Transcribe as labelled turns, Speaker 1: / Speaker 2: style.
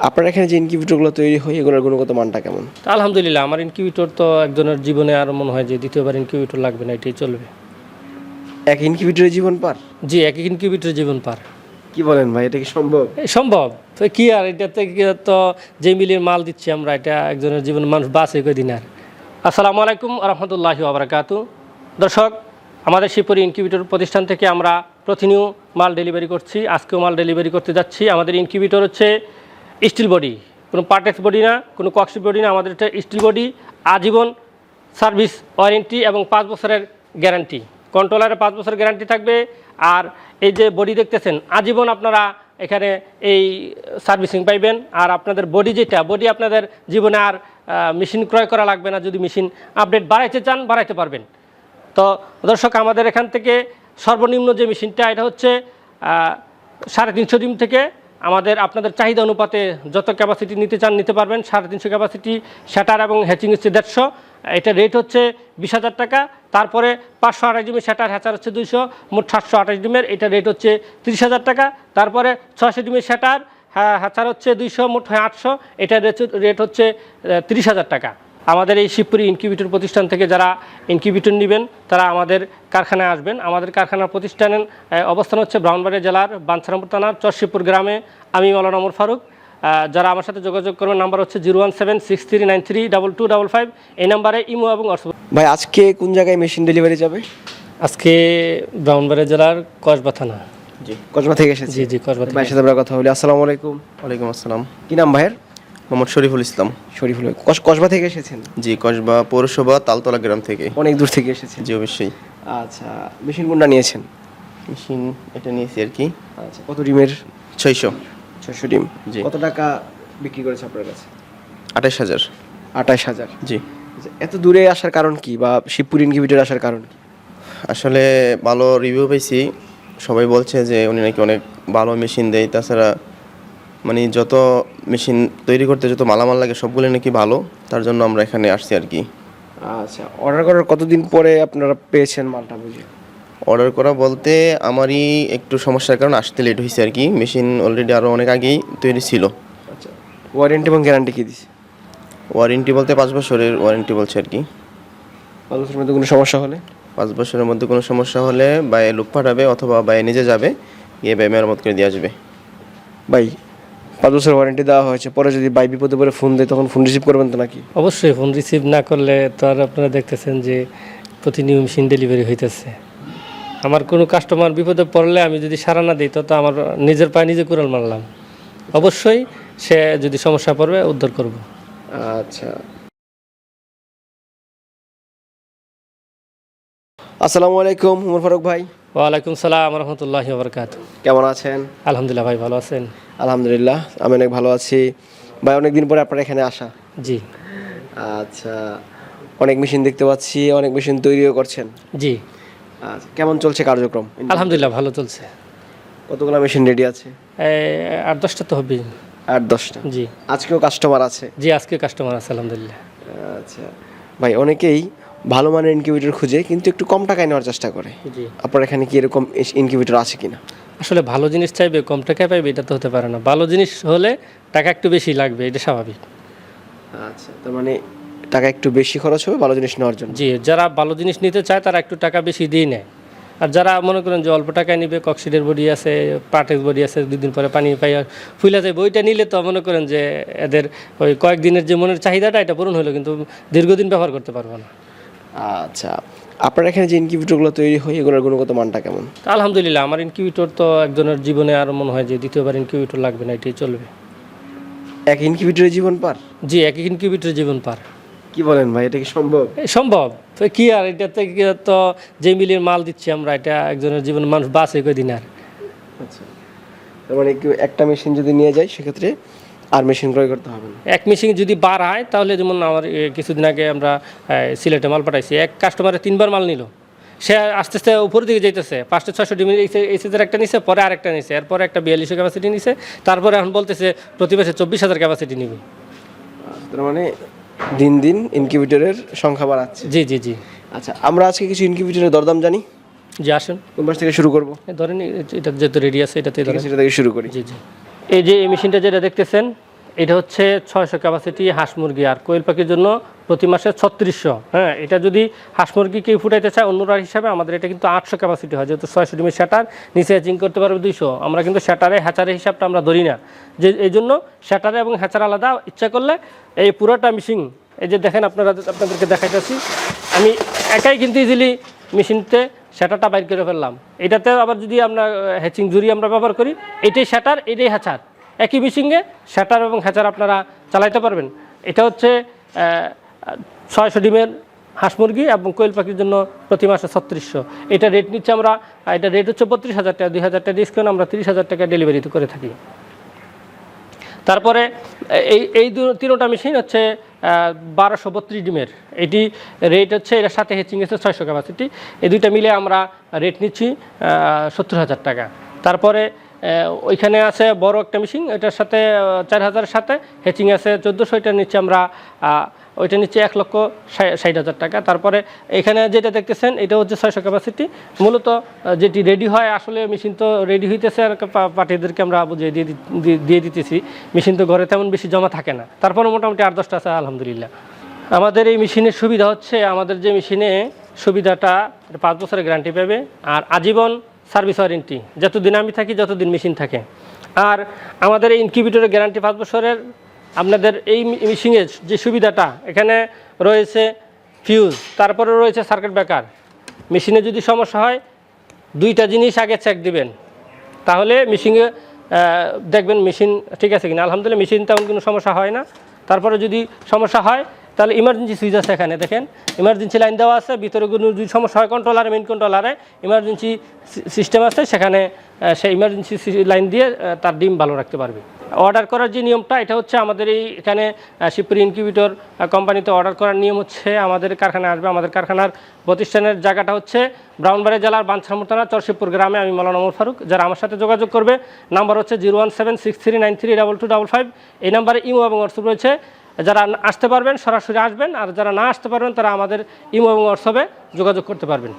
Speaker 1: আপনার এখানে যে ইনকিউবেটরগুলো তৈরি হয় এগুলোর গুণগত মানটা কেমন?
Speaker 2: তা আলহামদুলিল্লাহ আমার ইনকিউবেটর তো একজনের জীবনে আর মনে হয় যে দ্বিতীয়বার ইনকিউবেটর লাগবে না এটাই চলবে।
Speaker 1: এক ইনকিউবেটরের জীবন পার?
Speaker 2: জি এক এক ইনকিউবেটর জীবন পার।
Speaker 1: কি বলেন ভাই এটা কি সম্ভব?
Speaker 2: সম্ভব। তো কি আর এটাতে তো যে মিলির মাল দিচ্ছি আমরা এটা একজনের জীবনে মানুষ বাঁচে কদিন আর। আসসালামু আলাইকুম রহমতুল্লাহি আবরাকাতু দর্শক আমাদের শিবপুরি ইনকিউবেটর প্রতিষ্ঠান থেকে আমরা প্রতিনিয় মাল ডেলিভারি করছি আজকেও মাল ডেলিভারি করতে যাচ্ছি। আমাদের ইনকিউবেটর হচ্ছে স্টিল বডি কোনো পার্টেক্স বডি না, কোনো কক্সি বডি না, আমাদের এটা স্টিল বডি আজীবন সার্ভিস ওয়ারেন্টি এবং পাঁচ বছরের গ্যারান্টি কন্ট্রোলারে পাঁচ বছর গ্যারান্টি থাকবে আর এই যে বডি দেখতেছেন, আজীবন আপনারা এখানে এই সার্ভিসিং পাইবেন। আর আপনাদের বডি যেটা বডি আপনাদের জীবনে আর মেশিন ক্রয় করা লাগবে না যদি মেশিন আপডেট বাড়াইতে চান, বাড়াইতে পারবেন। তো দর্শক, আমাদের এখান থেকে সর্বনিম্ন যে মেশিনটা এটা হচ্ছে সাড়ে তিনশো ডিম থেকে আমাদের, আপনাদের চাহিদা অনুপাতে যত ক্যাপাসিটি নিতে চান নিতে পারবেন, সাড়ে তিনশো ক্যাপাসিটি শ্যাটার এবং হ্যাচিং হচ্ছে দেড়শো। এটা রেট হচ্ছে বিশ হাজার টাকা। তারপরে পাঁচশো আঠাশ ডিমের শ্যাটার হ্যাচার হচ্ছে দুইশো, মোট সাতশো আঠাশ ডিমের, এটা রেট হচ্ছে তিরিশ হাজার টাকা। তারপরে ছশো ডিমের শ্যাটার হ্যাঁ হ্যাচার হচ্ছে দুইশো, মোট আটশো, এটা রেট হচ্ছে তিরিশ হাজার টাকা। আমাদের এই শিবপুরি ইনকিউবেটর প্রতিষ্ঠান থেকে যারা ইনকিউবেটর নেবেন তারা আমাদের কারখানায় আসবেন। আমাদের কারখানার প্রতিষ্ঠানের অবস্থান হচ্ছে ব্রাহ্মণবাড়িয়া জেলার বাঞ্ছারামপুর থানার চরশিবপুর গ্রামে। আমি মৌলানা ওমর ফারুক। যারা আমার সাথে যোগাযোগ করবেন নাম্বার হচ্ছে zero one seven six three nine three double two double five. এই নাম্বারে ইমো এবং হোয়াটসঅ্যাপ।
Speaker 1: ভাই আজকে কোন জায়গায় মেশিন ডেলিভারি যাবে?
Speaker 2: আজকে ব্রাহ্মণবাড়িয়া জেলার কসবা থানা।
Speaker 1: জি কসবা থেকে এসেছি।
Speaker 2: জি জি কসবা
Speaker 1: ভাইয়ের সাথে আমরা কথা বলি। আসসালামু আলাইকুম।
Speaker 3: ওয়ালাইকুম আসসালাম।
Speaker 1: কি নাম ভাইয়ের?
Speaker 3: মোহাম্মদ শরীফুল ইসলাম।
Speaker 1: শরীফুল কস- কসবা থেকে এসেছেন?
Speaker 3: জি কসবা পৌরসভা তালতলা গ্রাম থেকে।
Speaker 1: অনেক দূর থেকে এসেছেন।
Speaker 3: জি অবশ্যই।
Speaker 1: আচ্ছা মেশিন কোনটা নিয়েছেন?
Speaker 3: মেশিন এটা নিয়েছি আর কি।
Speaker 1: আচ্ছা কত ডিমের?
Speaker 3: ছয়শো।
Speaker 1: ছয়শো ডিম।
Speaker 3: জি।
Speaker 1: কত টাকা বিক্রি করেছে আপনার কাছে?
Speaker 3: আঠাশ হাজার।
Speaker 1: আঠাশ হাজার।
Speaker 3: জি।
Speaker 1: আচ্ছা, এত দূরে আসার কারণ কি বা শিবপুর ইনকিউবেটর আসার কারণ কি?
Speaker 3: আসলে ভালো রিভিউ পেয়েছি সবাই বলছে যে উনি নাকি অনেক ভালো মেশিন দেয়। তাছাড়া মানে যত মেশিন তৈরি করতে যত মালামাল লাগে সবগুলো নাকি ভালো তার জন্য আমরা এখানে আসছি আর কি।
Speaker 1: আচ্ছা অর্ডার করার কতদিন পরে আপনারা পেয়েছেন মালটা বুঝে?
Speaker 3: অর্ডার করা বলতে আমারই একটু সমস্যার কারণে আসতে লেট হয়েছে আর কি। মেশিন অলরেডি আরও অনেক আগেই তৈরি ছিল।
Speaker 1: আচ্ছা ওয়ারেন্টি এবং গ্যারান্টি কি দিছে?
Speaker 3: ওয়ারেন্টি বলতে পাঁচ বছরের ওয়ারেন্টি বলছে আর কি।
Speaker 1: পাঁচ বছরের মধ্যে কোনো সমস্যা হলে?
Speaker 3: পাঁচ বছরের মধ্যে কোনো সমস্যা হলে বায়ে লোক পাঠাবে অথবা বায়ে নিজে যাবে গিয়ে বাই মেরামত করে দিয়ে আসবে
Speaker 1: ভাই পাঁচ বছর ওয়ারেন্টি দেওয়া হয়েছে পরে যদি বাই বিপদে পরে ফোন দেয় তখন ফোন রিসিভ করবেন তো নাকি?
Speaker 2: অবশ্যই ফোন রিসিভ না করলে তো আর আপনারা দেখতেছেন যে প্রতিনিয়ত মেশিন ডেলিভারি হইতেছে। আমার কোনো কাস্টমার বিপদে পড়লে আমি যদি সারা না দিই তো তো আমার নিজের পায়ে নিজে কুড়াল মারলাম। অবশ্যই সে যদি সমস্যা পড়বে উদ্ধার করব।
Speaker 1: আচ্ছা। আসসালামু আলাইকুম উমর ফারুক ভাই।
Speaker 2: ওয়ালাইকুম সালাম রহমতুল্লাহি বরকাত
Speaker 1: কেমন আছেন?
Speaker 2: আলহামদুলিল্লাহ ভাই ভালো আছেন?
Speaker 1: আলহামদুলিল্লাহ আমি অনেক ভালো আছি। ভাই অনেকদিন পরে আপনার এখানে আসা।
Speaker 2: জি।
Speaker 1: আচ্ছা অনেক মেশিন দেখতে পাচ্ছি অনেক মেশিন তৈরিও করছেন।
Speaker 2: জি।
Speaker 1: আচ্ছা কেমন চলছে কার্যক্রম?
Speaker 2: আলহামদুলিল্লাহ ভালো চলছে।
Speaker 1: কতগুলো মেশিন রেডি আছে?
Speaker 2: আট দশটা তো হবেই।
Speaker 1: আট দশটা।
Speaker 2: জি।
Speaker 1: আজকেও কাস্টমার আছে?
Speaker 2: জি আজকে কাস্টমার আছে আলহামদুলিল্লাহ।
Speaker 1: আচ্ছা। ভাই অনেকেই ভালো মানের ইনকিউবেটর খুঁজে কিন্তু একটু কম টাকায় নেওয়ার চেষ্টা করে। আপনার এখানে কি এরকম ইনকিউবেটর আছে কিনা?
Speaker 2: আসলে ভালো জিনিস চাইবে কম টাকায় পাইবে এটা তো হতে পারে না। ভালো জিনিস হলে টাকা একটু বেশি লাগবে এটা স্বাভাবিক।
Speaker 1: আচ্ছা তার মানে টাকা একটু বেশি খরচ হবে ভালো জিনিস নেওয়ার জন্য।
Speaker 2: জি যারা ভালো জিনিস নিতে চায় তারা একটু টাকা বেশি দিয়ে নেয়। আর যারা মনে করেন যে অল্প টাকায় নিবে কক্সিডের বডি আছে পাটের বডি আছে দুদিন পরে পানি পাইয়া ফুলে যায় বইটা নিলে তো মনে করেন যে এদের ওই কয়েকদিনের যে মনের চাহিদাটা এটা পূরণ হলো কিন্তু দীর্ঘদিন ব্যবহার করতে পারব না।
Speaker 1: আচ্ছা। আপনার এখানে যে ইনকিউবেটরগুলো তৈরি হয় এগুলোর গুণগত মানটা কেমন?
Speaker 2: আলহামদুলিল্লাহ আমার ইনকিউবেটর তো একজনের জীবনে আর মনে হয় যে দ্বিতীয়বার ইনকিউবেটর লাগবে না এটাই চলবে।
Speaker 1: এক ইনকিউবেটরের জীবন পার?
Speaker 2: জি এক এক ইনকিউবেটর জীবন পার।
Speaker 1: কি বলেন ভাই এটা কি সম্ভব?
Speaker 2: সম্ভব। তো কি আর এটাতে কি তো যে মিলির মাল দিচ্ছি আমরা এটা একজনের জীবনে মানুষ বাঁচে কদিন আর?
Speaker 1: আচ্ছা। তার মানে একটা মেশিন যদি নিয়ে যায় সেক্ষেত্রে আর মেশিন ক্রয় করতে হবে না।
Speaker 2: এক মেশিন যদি বার হয় তাহলে যেমন আমার কিছুদিন আগে আমরা সিলেটে মাল পাঠাইছি এক কাস্টমারে তিনবার মাল নিল। সে আস্তে আস্তে উপরের দিকে যাইতেছে পাঁচটা ছয়শো ডিমি এইচএসের একটা নিছে পরে আরেকটা নিছে এরপরে একটা বিয়াল্লিশশো ক্যাপাসিটি নিছে তারপরে এখন বলতেছে প্রতি মাসে চব্বিশ হাজার ক্যাপাসিটি নিবে।
Speaker 1: তার মানে দিন দিন ইনকিউবেটরের সংখ্যা বাড়াচ্ছে।
Speaker 2: জি জি জি।
Speaker 1: আচ্ছা আমরা আজকে কিছু ইনকিউবেটরের দরদাম জানি?
Speaker 2: জি আসুন।
Speaker 1: কোন মাস থেকে শুরু করব?
Speaker 2: ধরেন এটা যেহেতু রেডি আছে এটাতে
Speaker 1: সেটা থেকে শুরু করি।
Speaker 2: জি জি। এই যে এই মেশিনটা যেটা দেখতেছেন, এটা হচ্ছে ছয়শো ক্যাপাসিটি হাঁস মুরগি। আর কোয়েল পাখির জন্য প্রতি মাসে ছত্রিশশো। হ্যাঁ এটা যদি হাঁস মুরগি কেউ ফুটাইতে চায় অন্যরা হিসাবে আমাদের এটা কিন্তু আটশো ক্যাপাসিটি হয়। যেহেতু ছয়শো ডিমের শ্যাটার নিচে হ্যাচিং করতে পারবে দুইশো। আমরা কিন্তু শ্যাটারে হ্যাচারের হিসাবটা আমরা ধরি না। যে, এই জন্য শ্যাটারে এবং হ্যাচার আলাদা। ইচ্ছা করলে এই পুরোটা মেশিন এই যে দেখেন আপনারা, আপনাদেরকে দেখাইতেছি। আমি একাই কিন্তু ইজিলি মেশিনতে শ্যাটারটা বাইর করে ফেললাম। এটাতে আবার যদি আমরা হ্যাচিং জুড়ি আমরা ব্যবহার করি, এটাই শ্যাটার, এটাই হ্যাচার একই মেশিনে শ্যাটার এবং হ্যাচার আপনারা চালাইতে পারবেন। এটা হচ্ছে ছয়শো ডিমের হাঁস মুরগি এবং কোয়েল পাখির জন্য প্রতি মাসে ছত্রিশশো। এটা রেট নিচ্ছে আমরা এটা রেট হচ্ছে বত্রিশ হাজার টাকা, দুই হাজার টাকা ডিসকাউন্ট আমরা তিরিশ হাজার টাকা ডেলিভারি করে থাকি। তারপরে এই এই দু- তিনোটা মেশিন হচ্ছে বারোশো বত্রিশ ডিমের। এটি রেট হচ্ছে এটার সাথে হেচিং এসে ছয়শো ক্যাপাসিটি এই দুইটা মিলে আমরা রেট নিচ্ছি সত্তর হাজার টাকা। তারপরে ওইখানে আছে বড় একটা মেশিন এটার সাথে চার হাজারের সাথে হেচিং আছে চোদ্দোশো এটা নিচ্ছে আমরা ওইটা নিচ্ছে এক লক্ষ ষাট হাজার টাকা। তারপরে এখানে যেটা দেখতেছেন, এটা হচ্ছে ছয়শো ক্যাপাসিটি মূলত যেটি রেডি হয়, আসলে মেশিন তো রেডি হইতেছে আর পার্টিদেরকে আমরা বুঝিয়ে দিয়ে দিয়ে দিতেছি। মেশিন তো ঘরে তেমন বেশি জমা থাকে না। তারপরে মোটামুটি আট, দশটা আছে, আলহামদুলিল্লাহ। আমাদের এই মেশিনের সুবিধা হচ্ছে, আমাদের যে মেশিনে সুবিধাটা পাঁচ বছরের গ্যারান্টি পাবে। আর আজীবন সার্ভিস ওয়ারেন্টি, যতদিন আমি থাকি, যতদিন মেশিন থাকে। আর আমাদের এই ইনকিউবেটরের গ্যারান্টি পাঁচ বছরের আপনাদের এই মেশিনের যে সুবিধাটা, এখানে রয়েছে ফিউজ তারপরে রয়েছে সার্কিট ব্রেকার মেশিনে যদি সমস্যা হয়, দুইটা জিনিস আগে চেক দিবেন। তাহলে মেশিনে দেখবেন মেশিন ঠিক আছে কিনা। আলহামদুলিল্লাহ মেশিন তেমন কোনো সমস্যা হয় না। তারপরে যদি সমস্যা হয় তাহলে ইমার্জেন্সি সুইচ আছে এখানে, দেখেন। ইমার্জেন্সি লাইন দেওয়া আছে, ভিতরে কোনো যদি সমস্যা হয় কন্ট্রোলারে মেন কন্ট্রোলারে ইমার্জেন্সি সিস্টেম আছে, সেখানে সেই ইমার্জেন্সি লাইন দিয়ে তার ডিম ভালো রাখতে পারবে। অর্ডার করার যে নিয়মটা, এটা হচ্ছে আমাদের এই এখানে শিবপুরি ইনকিউবেটর কোম্পানিতে অর্ডার করার নিয়ম হচ্ছে, আমাদের কারখানায় আসবে। আমাদের কারখানার প্রতিষ্ঠানের জায়গাটা হচ্ছে ব্রাউনবাড়ি জেলার বাঞ্ছামুতানা চরশিবপুর গ্রামে। আমি মৌলানা ওমর ফারুক, যারা আমার সাথে যোগাযোগ করবে নাম্বার হচ্ছে zero one seven six three nine three double two double five এই নাম্বারে ইমো এবং হোয়াটসঅ্যাপ রয়েছে। যারা আসতে পারবেন, সরাসরি আসবেন, আর যারা না আসতে পারবেন, তারা আমাদের ইমো এবং হোয়াটসঅ্যাপে যোগাযোগ করতে পারবেন।